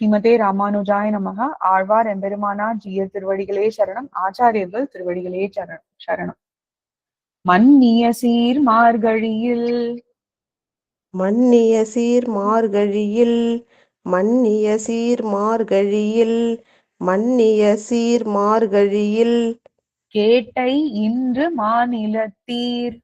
ஸ்ரீமதே ராமானுஜாய நமக ஆழ்வார் எம்பெருமானார் ஜீய திருவடிகளே சரணம். ஆச்சாரியர்கள் திருவடிகளே சரணம் சரணம். மன்னிய சீர் மார்கழியில். மன்னிய சீர் மார்கழியில். மன்னிய சீர் மார்கழியில். மன்னிய சீர் மார்கழியில். கேட்டை இன்று மாநிலத்தீர்.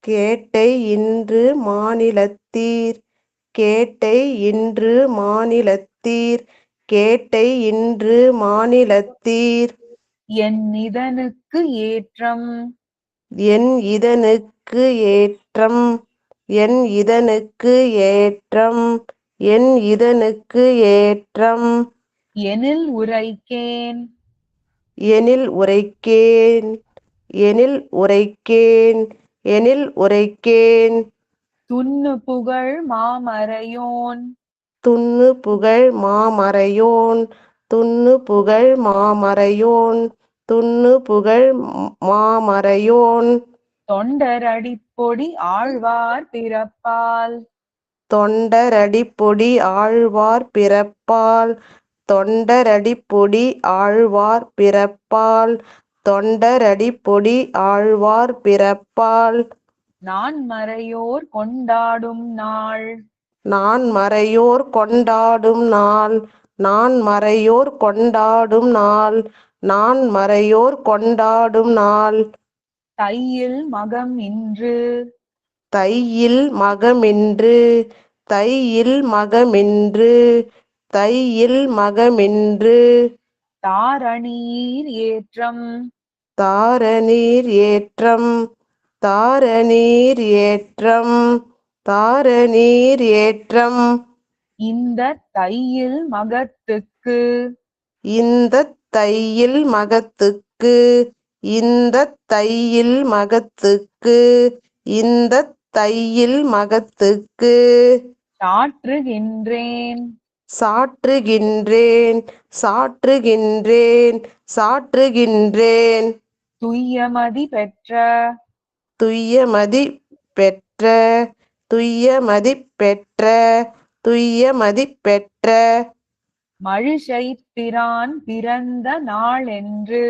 கேட்டை இன்று மாநிலத்தீர். கேட்டை இன்று மாநிலத்தீர் கேட்டை இன்று மாநிலத்தீர். என் இதனுக்கு ஏற்றம். என் இதனுக்கு ஏற்றம். என் இதனுக்கு ஏற்றம். என் இதனுக்கு ஏற்றம். எனில் உரைக்கேன். எனில் உரைக்கேன். எனில் உரைக்கேன். எனில் உரைக்கேன். துன்னு புகழ் மாமறையோன். துன்னு புகழ் மாமறையோன். துன்னு புகழ் மாமறையோன். துன்னு புகழ் மாமறையோன். தொண்டரடிப்பொடி ஆழ்வார் பிறப்பால். தொண்டரடிப்பொடி ஆழ்வார் பிறப்பால். தொண்டரடிப்பொடி ஆழ்வார் பிறப்பால். தொண்டரடிப்பொடி ஆழ்வார் பிறப்பால். நான் மறையோர் கொண்டாடும் நாள். நான் மறையோர் கொண்டாடும் நாள். நான் மறையோர் கொண்டாடும் நாள். நான் மறையோர் கொண்டாடும் நாள். தையில் மகம் இன்று. தையில் மகமின்று தையில் மகமின்று தையில் மகமின்று தாரணீர் ஏற்றம். தாரநீர் ஏற்றம். தாரநீர் ஏற்றம் தாரநீர் ஏற்றம். இந்த தையில் மகத்துக்கு. இந்த தையில் மகத்துக்கு இந்த தையில் மகத்துக்கு இந்த தையில் மகத்துக்கு. சாற்றுகின்றேன். சாற்றுகின்றேன் சாற்றுகின்றேன் சாற்றுகின்றேன். துய்யமதி பெற்ற துய்யமதி பெற்ற துய்யமதி பெற்ற துய்யமதி பெற்ற. மழிசை பிரான் பிறந்த நாள் என்று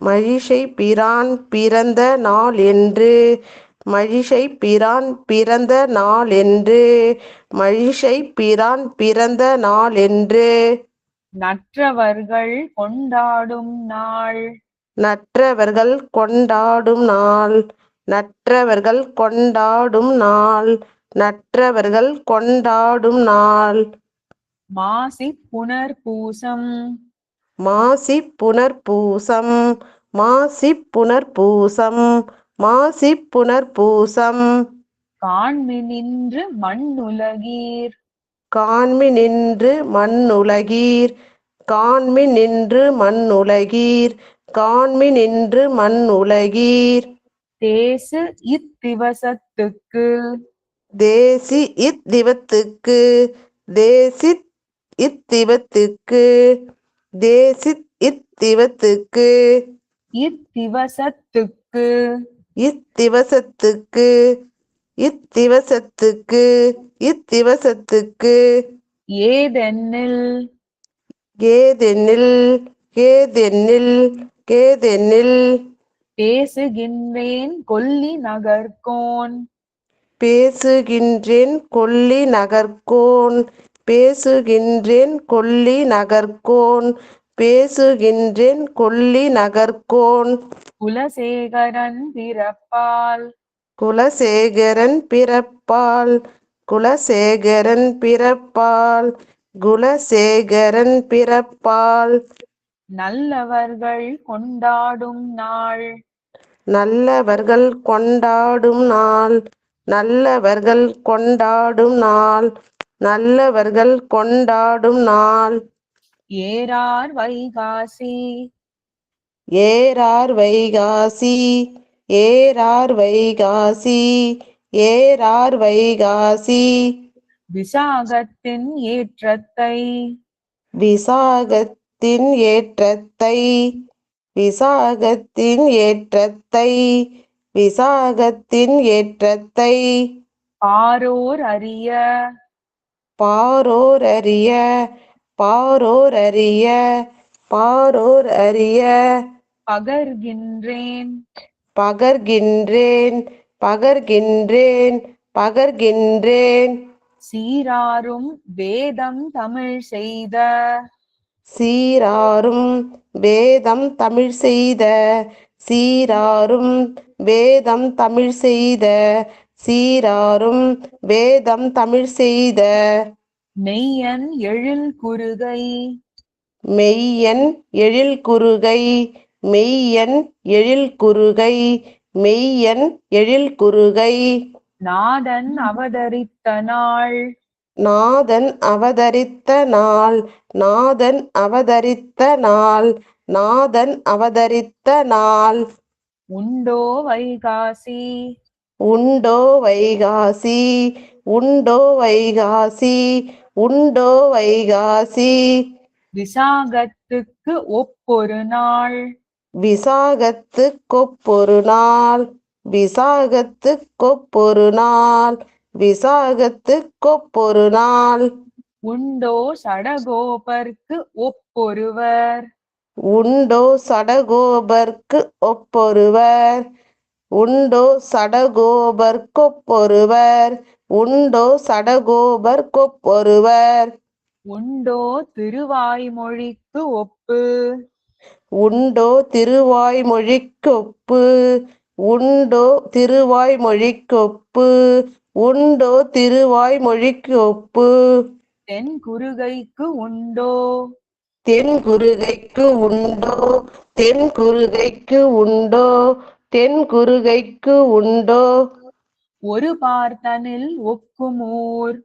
மழிசை பிரான் பிறந்த நாள் என்று மழிசை பிரான் பிறந்த நாள் என்று மழிசை பிரான் பிறந்த நாள் என்று நற்றவர்கள் கொண்டாடும் நாள். நற்றவர்கள் கொண்டாடும் நாள். நற்றவர்கள் கொண்டாடும் நாள். நற்றவர்கள் கொண்டாடும் நாள். மாசி புனர்பூசம். மாசி புனர்பூசம். மாசி புனர்பூசம். மாசி புனர்பூசம். காண்மினின்று மண்ணுலகீர். காண்மி நின்று மண்ணுலகீர். காண்மி நின்று மண்ணுலகீர். காண்மி நின்று மண்ணுலகீர். தேசு இத்திவசத்துக்கு தேசி இத்திவத்துக்கு தேசி இத்திவத்துக்கு தேசி இத்திவத்துக்கு இத்திவசத்துக்கு இத்திவசத்துக்கு இத்திவசத்துக்கு இத்திவசத்துக்கு ஏதென்னில். ஏதென்னில். ஏதென்னில். ஏதென்னில். பேசுகின்றேன் கொல்லி நகர்கோன். பேசுகின்றேன் கொல்லி நகர்கோன். பேசுகின்றேன் கொல்லி நகர்கோன். பேசுகின்றேன் கொல்லி நகர்கோன். குலசேகரன் பிறப்பால். குலசேகரன் பிறப்பால். குலசேகரன் பிறப்பால். குலசேகரன் பிறப்பால். நல்லவர்கள் கொண்டாடும் நாள். நல்லவர்கள் கொண்டாடும் நாள். நல்லவர்கள் கொண்டாடும் நாள். நல்லவர்கள் கொண்டாடும் நாள். ஏறார் வைகாசி. ஏறார் வைகாசி. ஏறார் வைகாசி. ஏறார் வைகாசி. விசாகத்தின் ஏற்றத்தை. விசாகத்தின் ஏற்றத்தை. விசாகத்தின் ஏற்றத்தை விசாகத்தின் ஏற்றத்தை பாரோர் அறிய. பாரோர் அறிய பாரோர் அறிய பாரோர் அறிய. பகர்கின்றேன். பகர்கின்றேன் பகர்கின்றேன் பகர்கின்றேன். சீராரும் வேதம் தமிழ் செய்த. சீராரும் வேதம் தமிழ் செய்த சீராரும் வேதம் தமிழ் செய்த சீராரும் வேதம் தமிழ் செய்த. மெய்யன் எழில் குறுகை. மெய்யன் எழில் குறுகை. மெய்யன் எழில் குறுகை. மெய்யன் எழில் குறுகை. நாதன் அவதரித்த நாள். நாதன் அவதரித்த நாள் நாதன் அவதரித்த நாள் நாதன் அவதரித்த நாள். உண்டோ வைகாசி? உண்டோ வைகாசி? உண்டோ வைகாசி? உண்டோ வைகாசி? விசாகத்துக்கு ஒப்பொரு நாள். விசாகத்து கொப்பொரு நாள். விசாகத்து கொப்பொரு நாள். விசாகத்து கொப்பொரு நாள் உண்டோ சடகோபர்க்கு ஒப்பொருவர்? உண்டோ சடகோபர்க்கு ஒப்பொருவர்? உண்டோ சடகோபர்க்கொப்பொருவர் உண்டோ சடகோபர்க்கொப்பொருவர் உண்டோ திருவாய்மொழிக்கு ஒப்பு? உண்டோ திருவாய்மொழிக்கொப்பு உண்டோ திருவாய்மொழிக்கொப்பு உண்டோ திருவாய்மொழிக்கொப்பு தென் குறுகைக்கு உண்டோ? தென் குருகைக்கு உண்டோ? தென் குருகைக்கு உண்டோ? தென் குருகைக்கு உண்டோ? ஒரு பார்த்தனில் ஒக்குமூர்.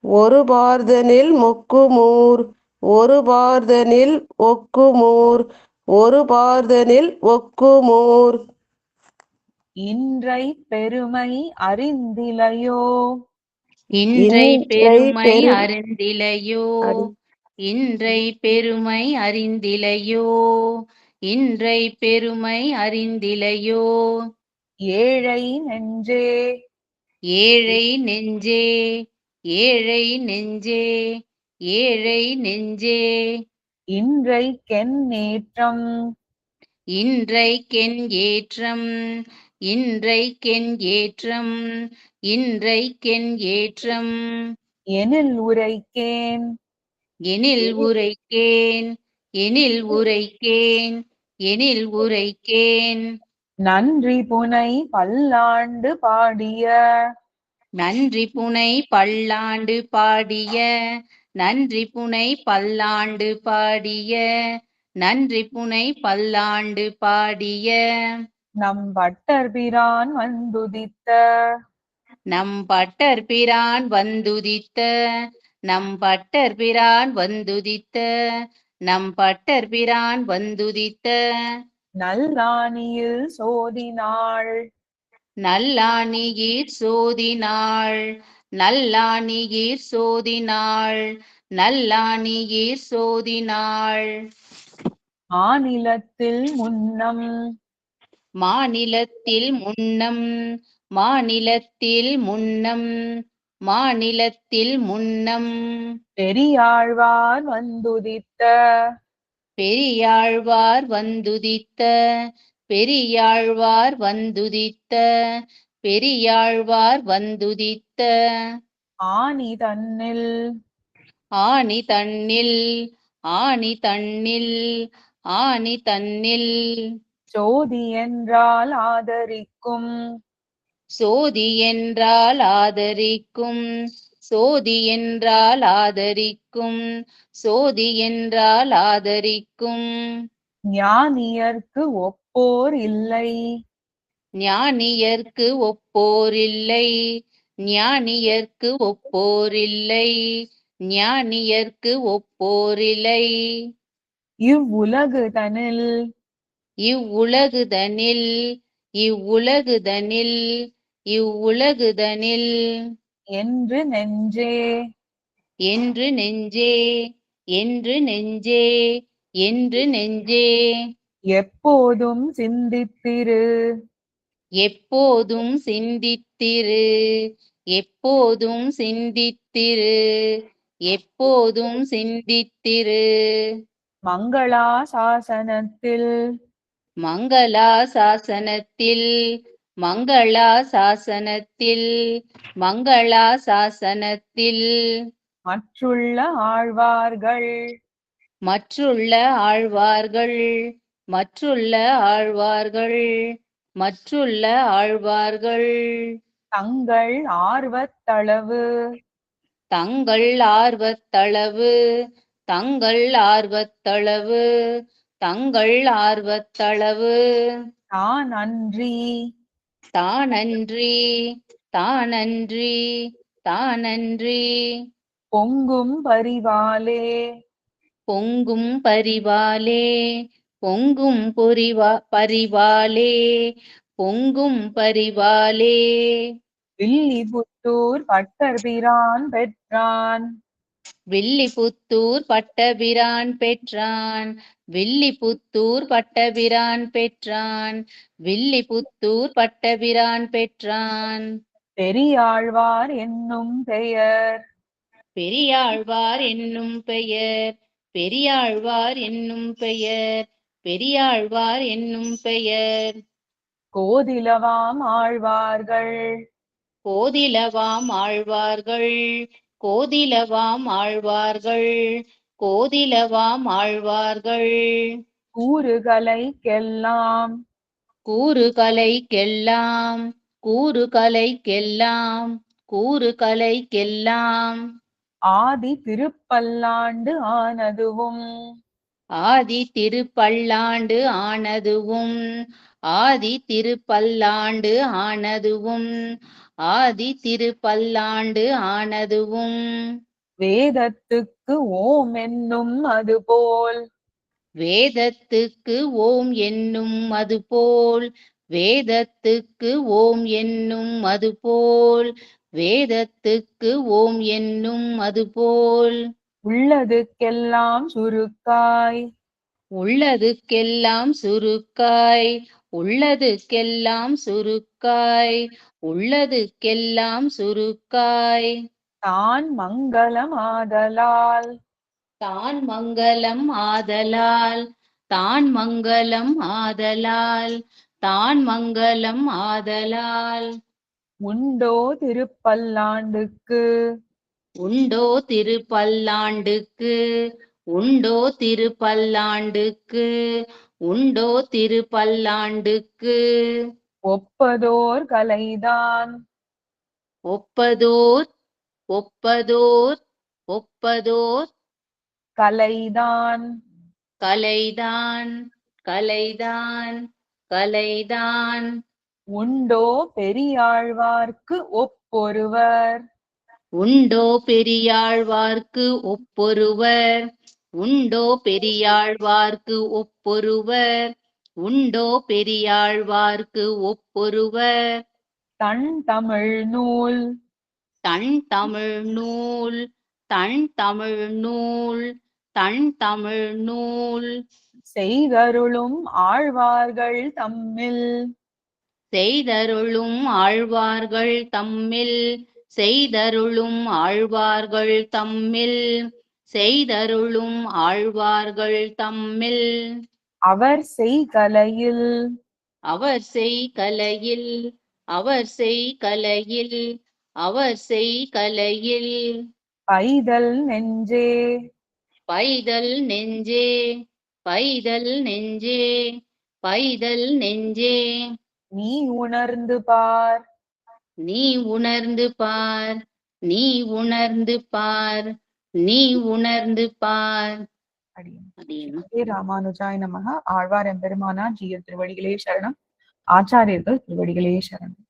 ஒரு பார்தனில் மொக்குமூர். ஒரு பார்தனில் ஒக்குமூர். ஒரு பார்தனில் ஒக்குமூர். இன்றை பெருமை அறிந்திலையோ? இன்றை இன்றை பெருமை பெரு- அறிந்திலையோ? அறி- இன்றை பெருமை அறிந்திலையோ? இன்றை பெருமை அறிந்திலையோ? ஏழை நெஞ்சே? ஏழை நெஞ்சே? ஏழை நெஞ்சே? ஏழை நெஞ்சே? இன்றைக்கென் நேற்றம் இன்றைக்கென் ஏற்றம்? இன்றைக்கென் ஏற்றம் இன்றைக்கென் ஏற்றம். எனில் உரைக்கேன். எனில் உரைக்கேன் எனில் உரைக்கேன் எனில் உரைக்கேன். நன்றி புனை பல்லாண்டு பாடிய. நன்றி புனை பல்லாண்டு பாடிய. நன்றி புனை பல்லாண்டு பாடிய. நன்றி புனை பல்லாண்டு பாடிய. நம் பட்டர் பிரான் வந்துதித்த. நம் பட்டர் பிரான் வந்துதித்த. நம் பட்டர் பிரான் வந்துதித்த. நம் பட்டர் பிரான் வந்துதித்த. நல்லாணியில் சோதினாள். நல்லாணியிற் சோதினாள். நல்லாணியிற் சோதினாள். நல்லாணியிற் சோதினாள். மாநிலத்தில் முன்னம் மாநிலத்தில் முன்னம் மாநிலத்தில் முன்னம் மாநிலத்தில் முன்னம். பெரியாழ்வார் வந்துதித்த பெரியாழ்வார் வந்துதித்த பெரியாழ்வார் வந்துதித்த பெரியாழ்வார் வந்துதித்த. ஆனி தன்னில் ஆணி தன்னில் ஆணி தன்னில் ஆணி தன்னில். சோதி என்றால் ஆதரிக்கும். சோதி என்றால் ஆதரிக்கும். சோதி என்றால் ஆதரிக்கும். சோதி என்றால் ஆதரிக்கும். ஞானியர்க்கு ஒப்போர் இல்லை. ஞானியர்க்கு ஒப்போரில்லை ஞானியர்க்கு ஒப்போரில்லை ஞானியர்க்கு ஒப்போரில்லை இவ்வுலகு தனில் இவ்வுலகுதனில் இவ்வுலகுதனில் இவ்வுலகுதனில். என்று நெஞ்சே. என்று நெஞ்சே என்று நெஞ்சே என்று நெஞ்சே. எப்போதும் சிந்தித்திரு. எப்போதும் சிந்தித்திரு எப்போதும் சிந்தித்திரு எப்போதும் சிந்தித்திரு. மங்களா சாசனத்தில். மங்களா சாசனத்தில் மங்களா சாசனத்தில் மங்களா சாசனத்தில் மற்றுள்ள ஆழ்வார்கள். மற்றுள்ள ஆழ்வார்கள் மற்றுள்ள ஆழ்வார்கள் மற்றுள்ள ஆழ்வார்கள். தங்கள் ஆர்வத்தளவு. தங்கள் ஆர்வத்தளவு தங்கள் ஆர்வத்தளவு. தங்கள் ஆர்வத்தளவு. தான் அன்றி தானன்றி தானன்றி தானன்றி. பொங்கும் பரிவாலே பொங்கும் பரிவாலே பொங்கும் பொரிவா பரிவாலே பொங்கும் பரிவாலே வில்லிபுத்தூர் பட்டர்பிரான் பெற்றான். வில்லிபுத்தூர் பட்டபிரான் பெற்றான். வில்லிபுத்தூர் பட்டபிரான் பெற்றான். வில்லிபுத்தூர் பட்டபிரான் பெற்றான். பெரியாழ்வார் என்னும் பெயர். பெரியாழ்வார் என்னும் பெயர். பெரியாழ்வார் என்னும் பெயர். பெரியாழ்வார் என்னும் பெயர். கோதிலவாம் ஆழ்வார்கள். கோதிலவாம் ஆழ்வார்கள். கோதிலவாம் ஆழ்வார்கள் கோதிலவாம் ஆழ்வார்கள். கூறுகளைக்கெல்லாம். கூறுகலைக்கெல்லாம் கூறுகலைக்கெல்லாம் கூறுகலைக்கெல்லாம் ஆதி திருப்பல்லாண்டு ஆனதுவும். ஆதி திருப்பல்லாண்டு ஆனதுவும் ஆதி திருப்பல்லாண்டு ஆனதுவும் ஆதி திருப்பல்லாண்டு ஆனதுவும். வேதத்துக்கு ஓம் என்னும் அதுபோல். வேதத்துக்கு ஓம் என்னும் அதுபோல். வேதத்துக்கு ஓம் என்னும் அதுபோல். வேதத்துக்கு ஓம் என்னும் அதுபோல். உள்ளதுக்கெல்லாம் சுருக்காய். உள்ளதுக்கெல்லாம் சுருக்காய். உள்ளதுக்கெல்லாம் சுருக்காய். உள்ளதுக்கெல்லாம் சுருக்காய். தான் மங்களமாதலால் தான் மங்களம் ஆதலால். தான் மங்களம் ஆதலால். தான் மங்களம் ஆதலால். உண்டோ திருப்பல்லாண்டுக்கு. உண்டோ திருப்பல்லாண்டுக்கு. உண்டோ திருப்பல்லாண்டுக்கு. உண்டோ திருப்பல்லாண்டுக்கு. ஒப்பதோர் கலைதான். ஒப்பதோர் ஒப்பதோர் ஒப்பதோர். கலைதான். கலைதான் கலைதான் கலைதான். உண்டோ பெரியாழ்வார்க்கு ஒப்பொருவர். உண்டோ பெரியாழ்வார்க்கு ஒப்பொருவர். உண்டோ பெரியாழ்வார்க்கு ஒப்பொருவர். உண்டோ பெரியாழ்வார்க்கு ஒப்பொருவர்? தன் தமிழ் நூல். தன் தமிழ் நூல் தன் தமிழ் நூல் தன் தமிழ் நூல். செய்தருளும் ஆழ்வார்கள் தம்மில். செய்தருளும் ஆழ்வார்கள் தம்மில். செய்தருளும் ஆழ்வார்கள் தம்மில். செய்தருளும் ஆழ்வார்கள் தம்மில். அவர் செய்கலையில். அவர் செய் கலையில் அவர் செய் கலையில் அவர் செய் கலையில் பைதல் நெஞ்சே. பைதல் நெஞ்சே பைதல் நெஞ்சே பைதல் நெஞ்சே. நீ உணர்ந்து பார். நீ உணர்ந்து பார் நீ உணர்ந்து பார் நீ உணர்ந்து பார். ஸ்ரீ ராமானுஜாய நமக ஆழ்வார் எம்பெருமானா ஜீய திருவடிகளே சரணம். ஆச்சாரியர்கள் திருவடிகளே சரணம்.